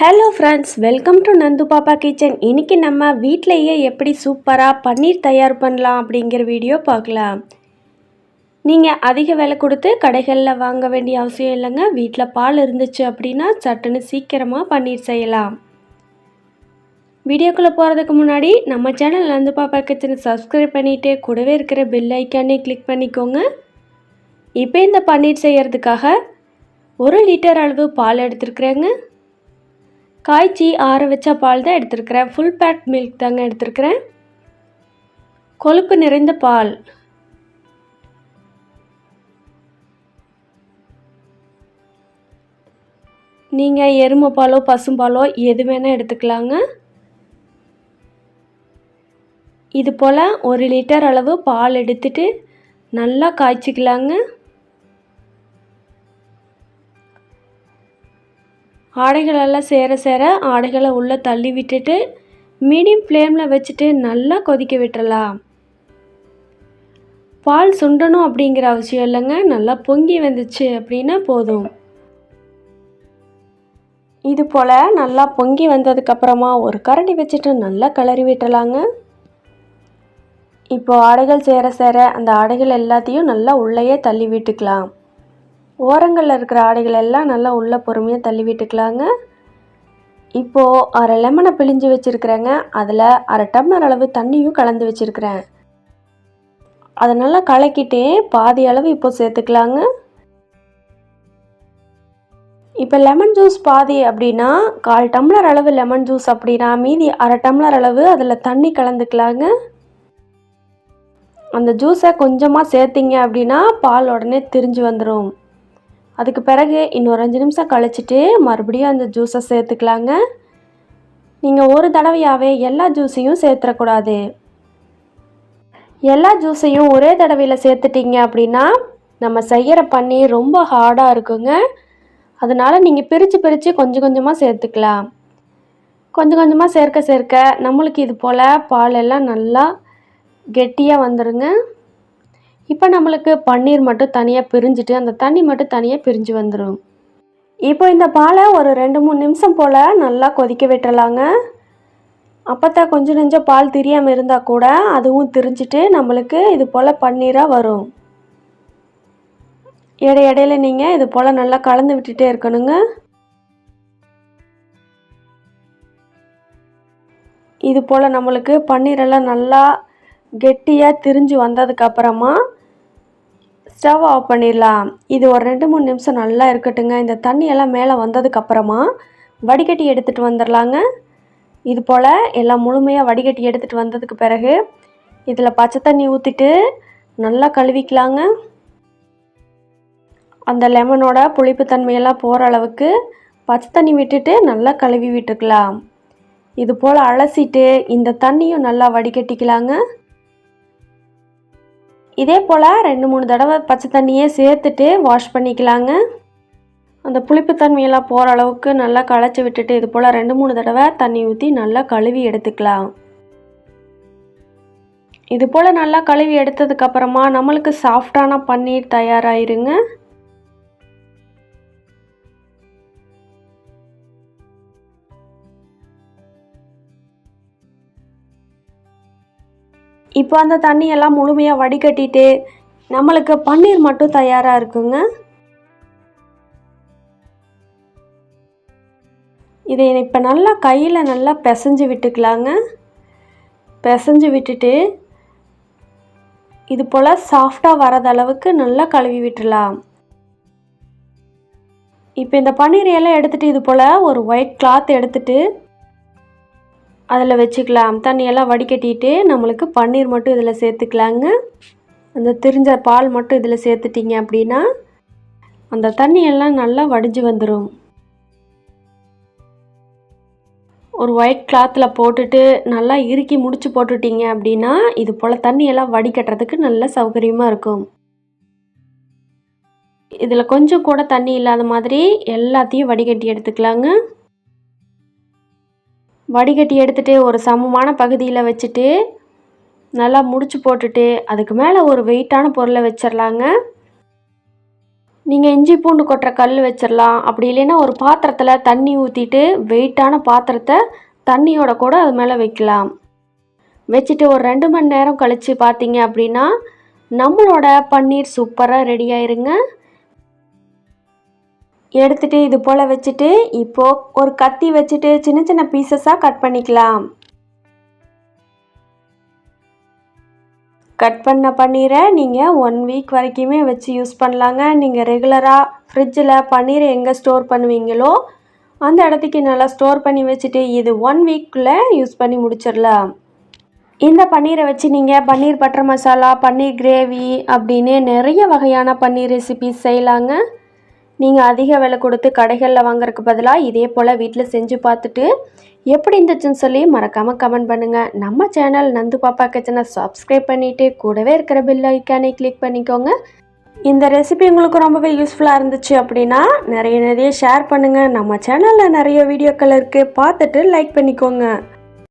Hello friends welcome to Nandu Papa kitchen இன்றைக்கி நம்ம வீட்டிலையே எப்படி சூப்பராக பன்னீர் தயார் பண்ணலாம் அப்படிங்கிற வீடியோ பார்க்கலாம். நீங்கள் அதிக விலை கொடுத்து கடைகளில் வாங்க வேண்டிய அவசியம் இல்லைங்க. வீட்டில் பால் இருந்துச்சு அப்படின்னா சட்டுன்னு சீக்கிரமாக பன்னீர் செய்யலாம். வீடியோக்குள்ளே போகிறதுக்கு முன்னாடி நம்ம சேனல் நந்து பாப்பா கிச்சனை சப்ஸ்கிரைப் பண்ணிவிட்டு கூடவே இருக்கிற பெல் ஐக்கானே கிளிக் பண்ணிக்கோங்க. இப்போ இந்த பன்னீர் செய்கிறதுக்காக ஒரு லிட்டர் அளவு பால் எடுத்துருக்குறேங்க. காய்ச்சி ஆற வச்ச பால் தான் எடுத்துருக்கிறேன். ஃபுல் பேக் மில்க் தாங்க எடுத்துருக்கிறேன். கொழுப்பு நிறைந்த பால். நீங்கள் எருமை பாலோ பசும்பாலோ எது வேணால் எடுத்துக்கலாங்க. இது போல் ஒரு லிட்டர் அளவு பால் எடுத்துட்டு நல்லா காய்ச்சிக்கலாங்க. ஆடைகளெல்லாம் சேர சேர ஆடைகளை உள்ளே தள்ளி விட்டுட்டு மீடியம் ஃப்ளேமில் வச்சுட்டு நல்லா கொதிக்க விட்டுறலாம். பால் சுண்டணும் அப்படிங்கிற அவசியம் இல்லைங்க. நல்லா பொங்கி வந்துச்சு அப்படின்னா போதும். இது போல் நல்லா பொங்கி வந்ததுக்கப்புறமா ஒரு கரண்டி வச்சுட்டு நல்லா கிளறி விட்டுலாங்க இப்போ ஆடைகள் சேர சேர அந்த ஆடைகள் எல்லாத்தையும் நல்லா உள்ளேயே தள்ளி விட்டுக்கலாம். ஓரங்களில் இருக்கிற ஆடைகள் எல்லாம் நல்லா உள்ளே பொறுமையாக தள்ளி விட்டுக்கலாங்க. இப்போது அரை லெமனை பிழிஞ்சு வச்சுருக்கிறேங்க. அதில் அரை டம்ளர் அளவு தண்ணியும் கலந்து வச்சுருக்கிறேன். அதை நல்லா கலக்கிட்டே பாதி அளவு இப்போ சேர்த்துக்கலாங்க. இப்போ லெமன் ஜூஸ் பாதி அப்படின்னா கால் டம்ளர் அளவு லெமன் ஜூஸ் அப்படின்னா மீதி அரை டம்ளர் அளவு அதில் தண்ணி கலந்துக்கலாங்க. அந்த ஜூஸை கொஞ்சமாக சேர்த்திங்க அப்படின்னா பால் உடனே திரிஞ்சு வந்துடும் அதுக்கு பிறகு இன்னொரு அஞ்சு நிமிஷம் கழிச்சிட்டு மறுபடியும் அந்த ஜூஸை சேர்த்துக்கலாங்க. நீங்கள் ஒரு தடவையாகவே எல்லா ஜூஸையும் சேர்த்துடக்கூடாது எல்லா ஜூஸையும் ஒரே தடவையில் சேர்த்துட்டிங்க அப்படின்னா நம்ம செய்கிற பண்ணி ரொம்ப ஹார்டாக இருக்குங்க. அதனால் நீங்கள் பிரித்து பிரித்து கொஞ்சம் கொஞ்சமாக சேர்த்துக்கலாம். கொஞ்சம் கொஞ்சமாக சேர்க்க சேர்க்க நம்மளுக்கு இது போல் பால் எல்லாம் நல்லா கெட்டியாக வந்துடுங்க இப்போ நம்மளுக்கு பன்னீர் மட்டும் தனியாக பிரிஞ்சுட்டு அந்த தண்ணி மட்டும் தனியாக பிரிஞ்சு வந்துடும் இப்போ இந்த பாலை ஒரு ரெண்டு மூணு நிமிஷம் போல் நல்லா கொதிக்க விட்டுறலாங்க. அப்போத்தான் கொஞ்சம் நெஞ்சம் பால் தெரியாமல் இருந்தால் கூட அதுவும் திரிஞ்சிட்டு நம்மளுக்கு இது போல் பன்னீராக வரும். இடை இடையில நீங்கள் இது போல் நல்லா கலந்து விட்டுட்டே இருக்கணுங்க. இது போல் நம்மளுக்கு பன்னீரெல்லாம் நல்லா கெட்டியாக திரிஞ்சு வந்ததுக்கப்புறமா ஸ்டவ் ஆஃப் பண்ணிடலாம். இது ஒரு ரெண்டு மூணு நிமிஷம் நல்லா இருக்கட்டுங்க. இந்த தண்ணியெல்லாம் மேலே வந்ததுக்கப்புறமா வடிகட்டி எடுத்துகிட்டு வந்துடலாங்க. இது போல் எல்லாம் முழுமையாக வடிகட்டி எடுத்துகிட்டு வந்ததுக்கு பிறகு இதில் பச்சை தண்ணி ஊற்றிட்டு நல்லா கழுவிக்கலாங்க. அந்த லெமனோட புளிப்பு தன்மையெல்லாம் போகிற அளவுக்கு பச்சை தண்ணி விட்டுட்டு நல்லா கழுவி விட்டுக்கலாம். இது போல் அலசிட்டு இந்த தண்ணியும் நல்லா வடிகட்டிக்கலாங்க. இதே போல் ரெண்டு மூணு தடவை பச்சை தண்ணியே சேர்த்துட்டு வாஷ் பண்ணிக்கலாங்க. அந்த புளிப்புத்தன்மையெல்லாம் போகிற அளவுக்கு நல்லா களைச்சி விட்டுட்டு இது போல் ரெண்டு மூணு தடவை தண்ணி ஊற்றி நல்லா கழுவி எடுத்துக்கலாம். இது போல் நல்லா கழுவி எடுத்ததுக்கப்புறமா நம்மளுக்கு சாஃப்டான பன்னீர் தயாராகிருங்க இப்போ அந்த தண்ணியெல்லாம் முழுமையாக வடிகட்டிட்டு நம்மளுக்கு பன்னீர் மட்டும் தயாராக இருக்குங்க. இதை இப்போ நல்லா கையில் நல்லா பிசைஞ்சு விட்டுக்கலாங்க. பிசைஞ்சு விட்டுட்டு இது போல் சாஃப்டாக வரத அளவுக்கு நல்லா கழுவி விட்டுடலாம். இப்போ இந்த பன்னீர் எல்லாம் எடுத்துகிட்டு இது போல் ஒரு ஒயிட் கிளாத் எடுத்துகிட்டு அதில் வச்சுக்கலாம். தண்ணியெல்லாம் வடிகட்டிட்டு நம்மளுக்கு பன்னீர் மட்டும் இதில் சேர்த்துக்கலாங்க. அந்த திரிஞ்ச பால் மட்டும் இதில் சேர்த்துட்டிங்க அப்படின்னா அந்த தண்ணியெல்லாம் நல்லா வடிஞ்சு வந்துடும் ஒரு ஒயிட் கிளாத்தில் போட்டுட்டு நல்லா இறுக்கி முடித்து போட்டுட்டிங்க அப்படின்னா இது போல் தண்ணியெல்லாம் வடிகட்டுறதுக்கு நல்ல சௌகரியமாக இருக்கும். இதில் கொஞ்சம் கூட தண்ணி இல்லாத மாதிரி எல்லாத்தையும் வடிகட்டி எடுத்துக்கலாங்க. வடிகட்டி எடுத்துகிட்டு ஒரு சமமான பகுதியில் வச்சுட்டு நல்லா முடிச்சு போட்டுட்டு அதுக்கு மேலே ஒரு வெயிட்டான பொருளை வச்சிடலாங்க நீங்கள் இஞ்சி பூண்டு கொட்டுற கல் வச்சிடலாம் அப்படி இல்லைன்னா ஒரு பாத்திரத்தில் தண்ணி ஊற்றிட்டு வெயிட்டான பாத்திரத்தை தண்ணியோட கூட அது மேலே வைக்கலாம். வச்சுட்டு ஒரு ரெண்டு மணி நேரம் கழித்து பார்த்தீங்க அப்படின்னா நம்மளோட பன்னீர் சூப்பராக ரெடி ஆயிருங்க. எடுத்துட்டு இது போல் வச்சுட்டு இப்போது ஒரு கத்தி வச்சுட்டு சின்ன சின்ன பீசஸாக கட் பண்ணிக்கலாம். கட் பண்ண பன்னீரை நீங்கள் ஒன் வீக் வரைக்குமே வச்சு யூஸ் பண்ணலாங்க. நீங்கள் ரெகுலராக ஃப்ரிட்ஜில் பன்னீரை எங்கே ஸ்டோர் பண்ணுவீங்களோ அந்த இடத்துக்கு நல்லா ஸ்டோர் பண்ணி வச்சுட்டு இது ஒன் வீக்குள்ளே யூஸ் பண்ணி முடிச்சிடலாம். இந்த பன்னீரை வச்சு நீங்கள் பன்னீர் பட்டர் மசாலா பன்னீர் கிரேவி அப்படின்னு நிறைய வகையான பன்னீர் ரெசிபிஸ் செய்யலாங்க. நீங்கள் அதிக விலை கொடுத்து கடைகளில் வாங்குறதுக்கு பதிலாக இதே போல் வீட்டில் செஞ்சு பார்த்துட்டு எப்படி இருந்துச்சுன்னு சொல்லி மறக்காமல் கமெண்ட் பண்ணுங்கள் நம்ம சேனல் நந்து பாப்பா கிச்சனை சப்ஸ்கிரைப் பண்ணிவிட்டு கூடவே இருக்கிற பில் ஐக்கானே கிளிக் பண்ணிக்கோங்க. இந்த ரெசிபி உங்களுக்கு ரொம்பவே யூஸ்ஃபுல்லாக இருந்துச்சு அப்படின்னா நிறைய நிறைய ஷேர் பண்ணுங்கள் நம்ம சேனலில் நிறைய வீடியோக்கள் இருக்குது பார்த்துட்டு லைக் பண்ணிக்கோங்க.